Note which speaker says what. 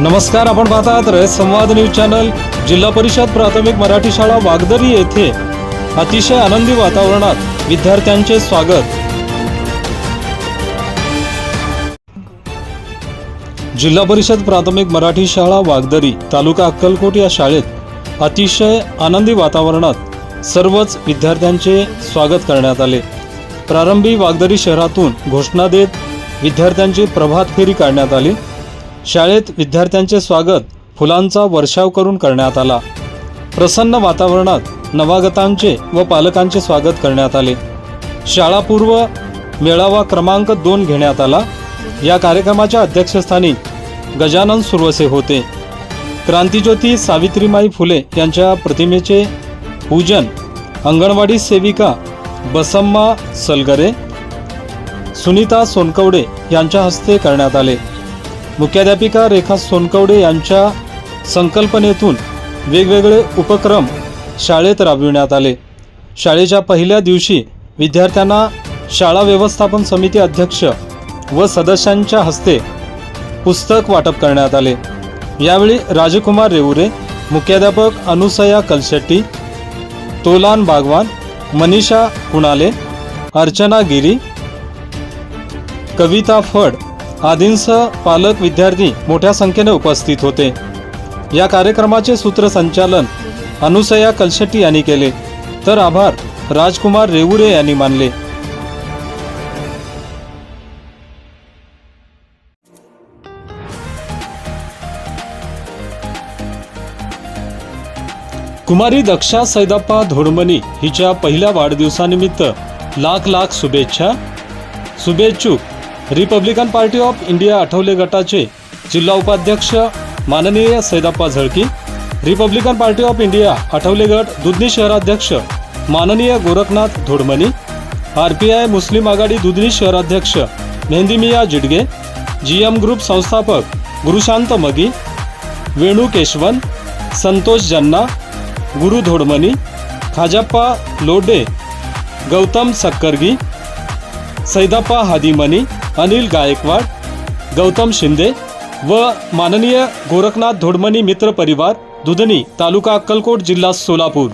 Speaker 1: नमस्कार आपण पाहत आहात रयत संवाद न्यूज चॅनल जिल्हा परिषद प्राथमिक मराठी शाळा वागदरी येथे अतिशय आनंदी वातावरणात विद्यार्थ्यांचे स्वागत. जिल्हा परिषद प्राथमिक मराठी शाळा वागदरी तालुका अक्कलकोट या शाळेत अतिशय आनंदी वातावरणात सर्वच विद्यार्थ्यांचे स्वागत करण्यात आले. प्रारंभी वागदरी शहरातून घोषणा देत विद्यार्थ्यांची प्रभात फेरी काढण्यात आली. शाळेत विद्यार्थ्यांचे स्वागत फुलांचा वर्षाव करून करण्यात आला. प्रसन्न वातावरणात नवागतांचे व पालकांचे स्वागत करण्यात आले. शाळापूर्व मेळावा क्रमांक दोन घेण्यात आला. या कार्यक्रमाच्या अध्यक्षस्थानी गजानन सुरवसे होते. क्रांतिज्योती सावित्रीमाई फुले यांच्या प्रतिमेचे पूजन अंगणवाडी सेविका बसम्मा सलगरे सुनीता सोनकवडे यांच्या हस्ते करण्यात आले. मुख्याध्यापिका रेखा सोनकवडे यांच्या संकल्पनेतून वेगवेगळे उपक्रम शाळेत राबविण्यात आले. शाळेच्या पहिल्या दिवशी विद्यार्थ्यांना शाळा व्यवस्थापन समिती अध्यक्ष व सदस्यांच्या हस्ते पुस्तक वाटप करण्यात आले. यावेळी राजकुमार रेवुरे मुख्याध्यापक अनुसया कलशेट्टी तोलान बागवान मनीषा कुणाले अर्चना गिरी कविता फड आदींसह पालक विद्यार्थी मोठ्या संख्येने उपस्थित होते. या कार्यक्रमाचे सूत्रसंचालन अनुसया कलशेट्टी यांनी केले. तर आभार राजकुमार रेवुरे यांनी मानले. कुमारी दक्षा सैदाप्पा धोडमनी हिच्या पहिल्या वाढदिवसानिमित्त लाख लाख शुभेच्छा. शुभेच्छुक Republican Party of India Athawale गटाचे जिल्हा उपाध्यक्ष माननीय Saidappa Zalki Republican Party of India Athawale गट दुधनी शहराध्यक्ष माननीय Gorakhnath Dhodmani R P I मुस्लिम आघाडी दुधनी शहराध्यक्ष मेहंदीमिया जिडगे जी एम ग्रुप संस्थापक गुरुशांत मगी वेणू केशवन संतोष जन्ना गुरु धोडमनी खाजाप्पा लोडे गौतम सक्करगी सैदाप्पा हादिमणी अनिल गायकवाड गौतम शिंदे व माननीय गोरखनाथ धोडमनी मित्र परिवार दुधनी तालुका अक्कलकोट जिल्हा सोलापूर.